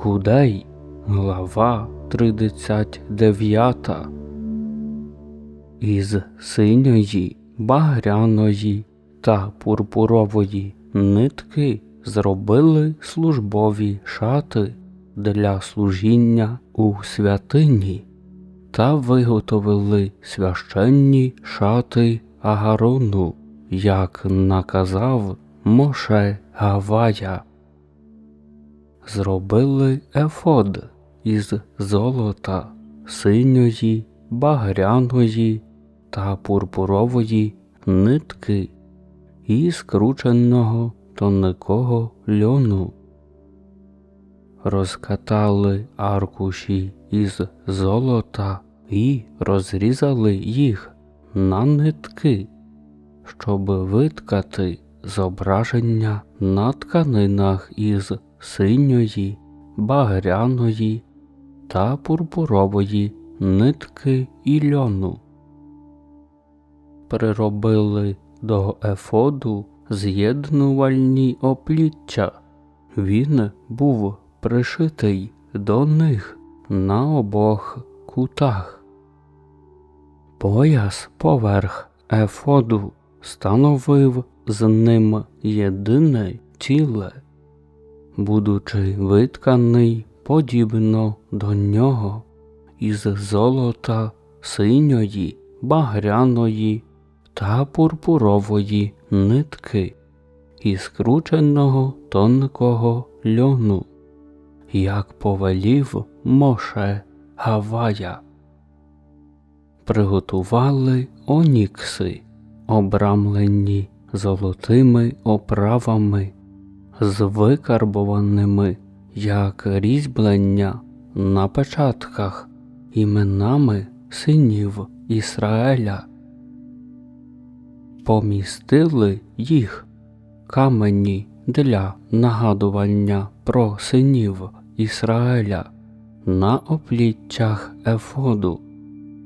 Оркудей, глава 39. Із синьої, багряної та пурпурової нитки зробили службові шати для служіння у святині та виготовили священні шати Агарону, як наказав Моше Гавая зробили ефод із золота, синьої, багряної та пурпурової нитки і скрученого тонкого льону. Розкатали аркуші із золота і розрізали їх на нитки, щоб виткати зображення на тканинах із синьої, багряної та пурпурової нитки і льону. Приробили до ефоду з'єднувальні опліччя. Він був пришитий до них на обох кутах. Пояс поверх ефоду становив з ним єдине ціле будучи витканий подібно до нього із золота синьої, багряної та пурпурової нитки і скрученого тонкого льону, як повелів Моше Гавая. Приготували онікси, обрамлені золотими оправами з викарбованими як різьблення на печатках іменами синів Ісраеля. Помістили їх камені для нагадування про синів Ісраеля на опліччях Ефоду,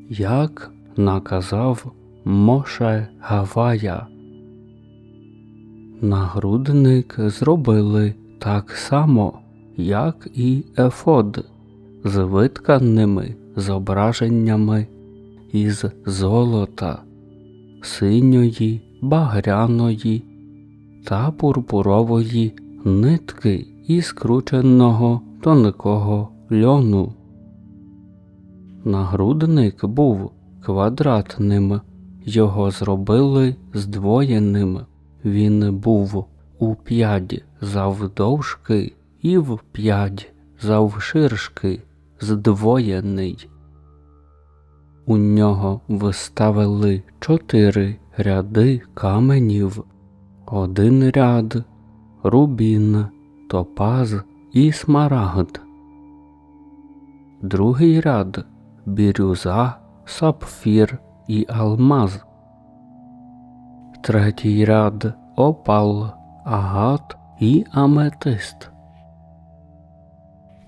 як наказав Моше Гавая. Нагрудник зробили так само, як і ефод, з витканими зображеннями із золота, синьої, багряної та пурпурової нитки і скрученого тонкого льону. Нагрудник був квадратним, його зробили здвоєним. Він був у п'ять завдовжки і в п'ять завширшки здвоєний. У нього виставили чотири ряди каменів, один ряд рубін, топаз і смарагд, другий ряд бірюза, сапфір і алмаз третій ряд опал, агат і аметист,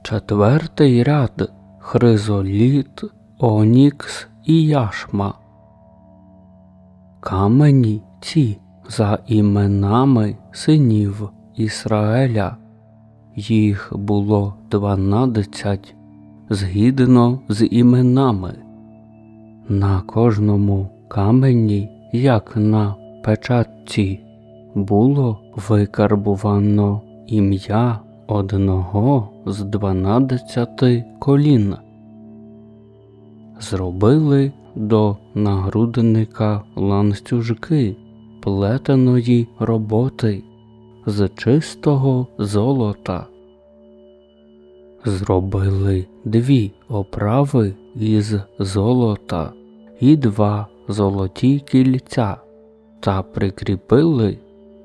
четвертий ряд хризоліт, онікс і яшма. Камені ці за іменами синів Ісраеля. Їх було дванадцять згідно з іменами. На кожному камені, як на печатці було викарбувано ім'я одного з дванадцяти колін. Зробили до нагрудника ланцюжки плетеної роботи з чистого золота. Зробили дві оправи із золота і два золоті кільця та прикріпили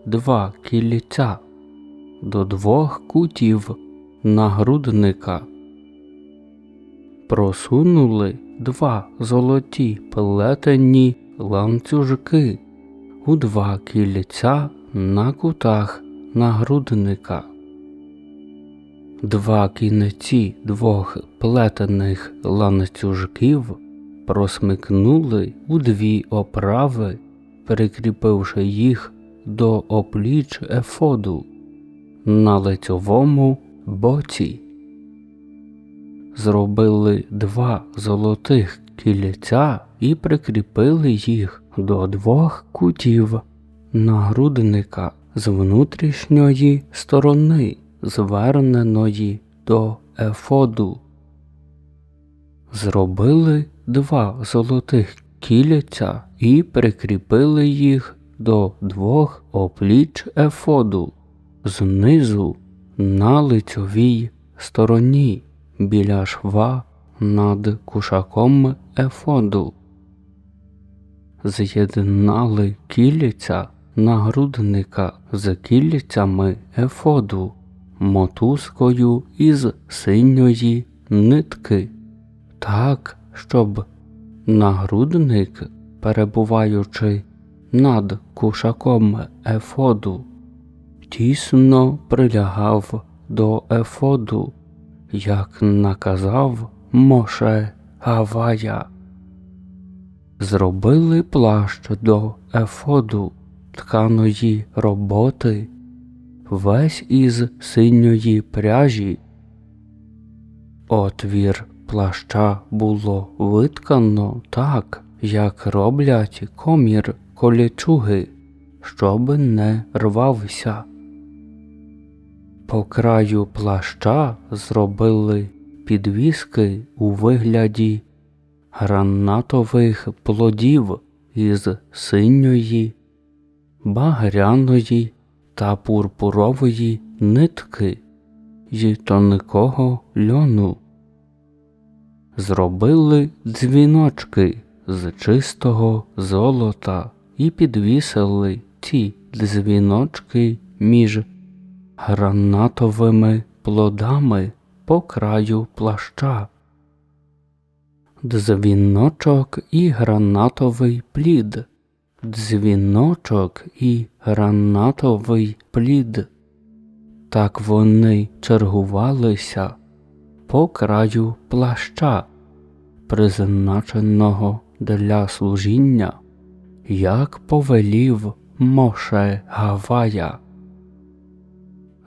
два кільця до двох кутів нагрудника. Просунули два золоті плетені ланцюжки у два кільця на кутах нагрудника. Два кінці двох плетених ланцюжків просмикнули у дві оправи прикріпивши їх до опліч ефоду на лицьовому боці. зробили два золотих кільця і прикріпили їх до двох кутів нагрудника з внутрішньої сторони, зверненої до ефоду. Зробили два золотих кільця і прикріпили їх до двох опліч ефоду знизу на лицьовій стороні біля шва над кушаком ефоду. З'єднали кільця нагрудника з кільцями ефоду мотузкою із синьої нитки, так, щоб нагрудник, перебуваючи над кушаком ефоду, тісно прилягав до ефоду, як наказав Моше Гавая. Зробили плащ до ефоду тканої роботи, весь із синьої пряжі. Отвір плаща було виткано так, як роблять комір колічуги, щоб не рвався. По краю плаща зробили підвіски у вигляді гранатових плодів із синьої, багряної та пурпурової нитки й тонкого льону. Зробили дзвіночки з чистого золота і підвісили ці дзвіночки між гранатовими плодами по краю плаща. Дзвіночок і гранатовий плід, дзвіночок і гранатовий плід. Так вони чергувалися по краю плаща, призначеного для служіння, як повелів Моше Гавая.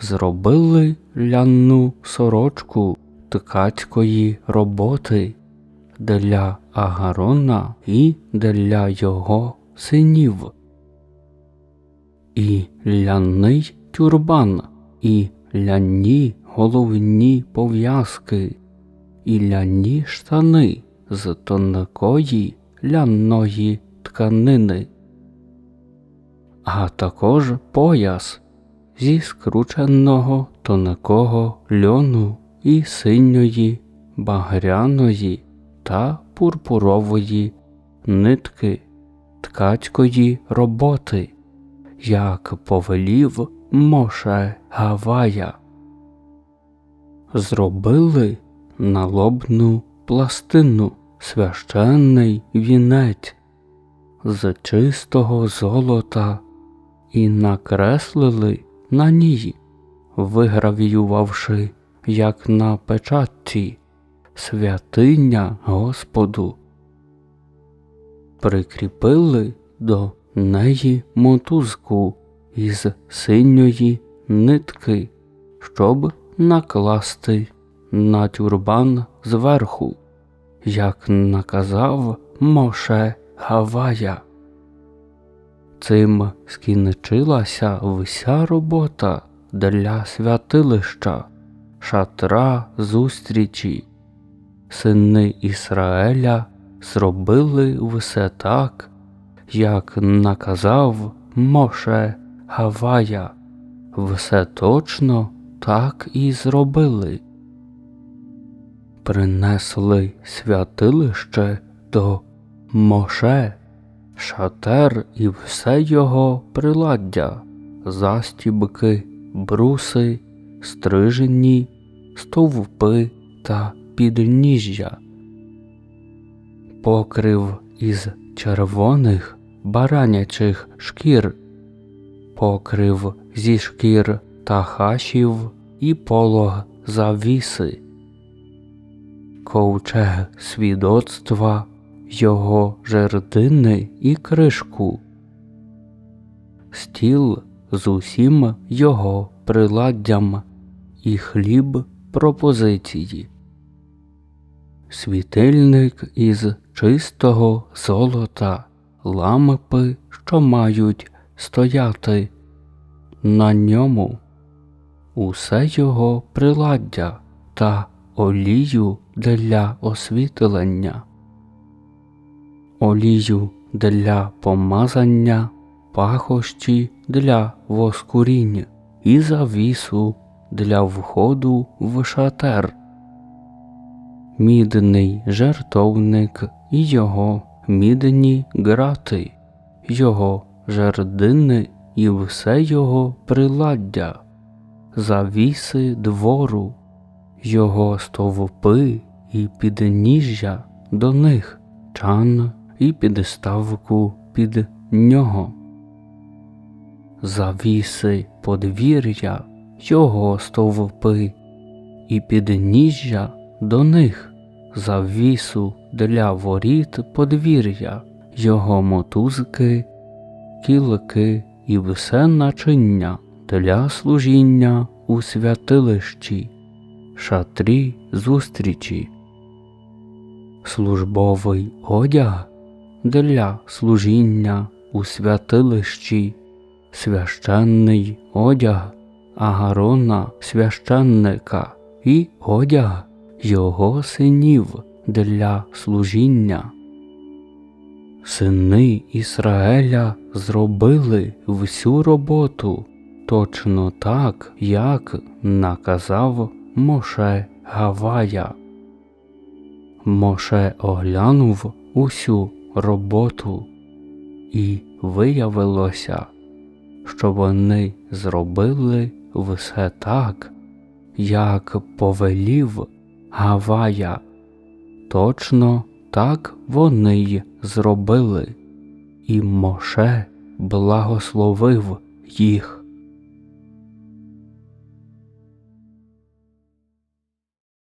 Зробили ляну сорочку ткацької роботи для Агарона і для його синів, і ляний тюрбан, і ляні головні пов'язки, і ляні штани з тонкої ляної тканини, а також пояс зі скрученого тонкого льону і синьої, багряної та пурпурової нитки ткацької роботи, як повелів Моше Гавая. Зробили налобну пластину священний вінець з чистого золота і накреслили на ній, вигравіювавши, як на печатці, святиня Господу. Прикріпили до неї мотузку із синьої нитки, щоб накласти на тюрбан зверху, як наказав Моше Гавая. Цим скінчилася вся робота для святилища, шатра зустрічі. Сини Ісраеля зробили все так, як наказав Моше Гавая, все точно так і зробили. Принесли святилище до Моше. Шатер і все його приладдя, застібки, бруси, стрижені, стовпи та підніжжя, покрив із червоних баранячих шкір, покрив зі шкір та хашів і полог завіси, ковчег свідоцтва його жердини і кришку, стіл з усім його приладдям і хліб пропозиції, світильник із чистого золота, лампи, що мають стояти. На ньому, усе його приладдя та олію для освітлення, олію для помазання, пахощі для воскурінь і завісу для входу в шатер, мідний жертовник і його мідні грати, його жердини і все його приладдя, завіси двору, його стовпи і підніжжя до них, чан і підставку під нього. Завіси подвір'я, його стовпи, і підніжжя до них, завісу для воріт подвір'я, його мотузки, кілки і все начиння для служіння у святилищі, шатрі зустрічі, службовий одяг для служіння у святилищі священний одяг Агарона священника і одяг його синів для служіння. Сини Ісраеля зробили всю роботу точно так, як наказав Моше Гавая. Моше оглянув усю роботу, і виявилося, що вони зробили все так, як повелів Гавая. Точно так вони й зробили, і Моше благословив їх.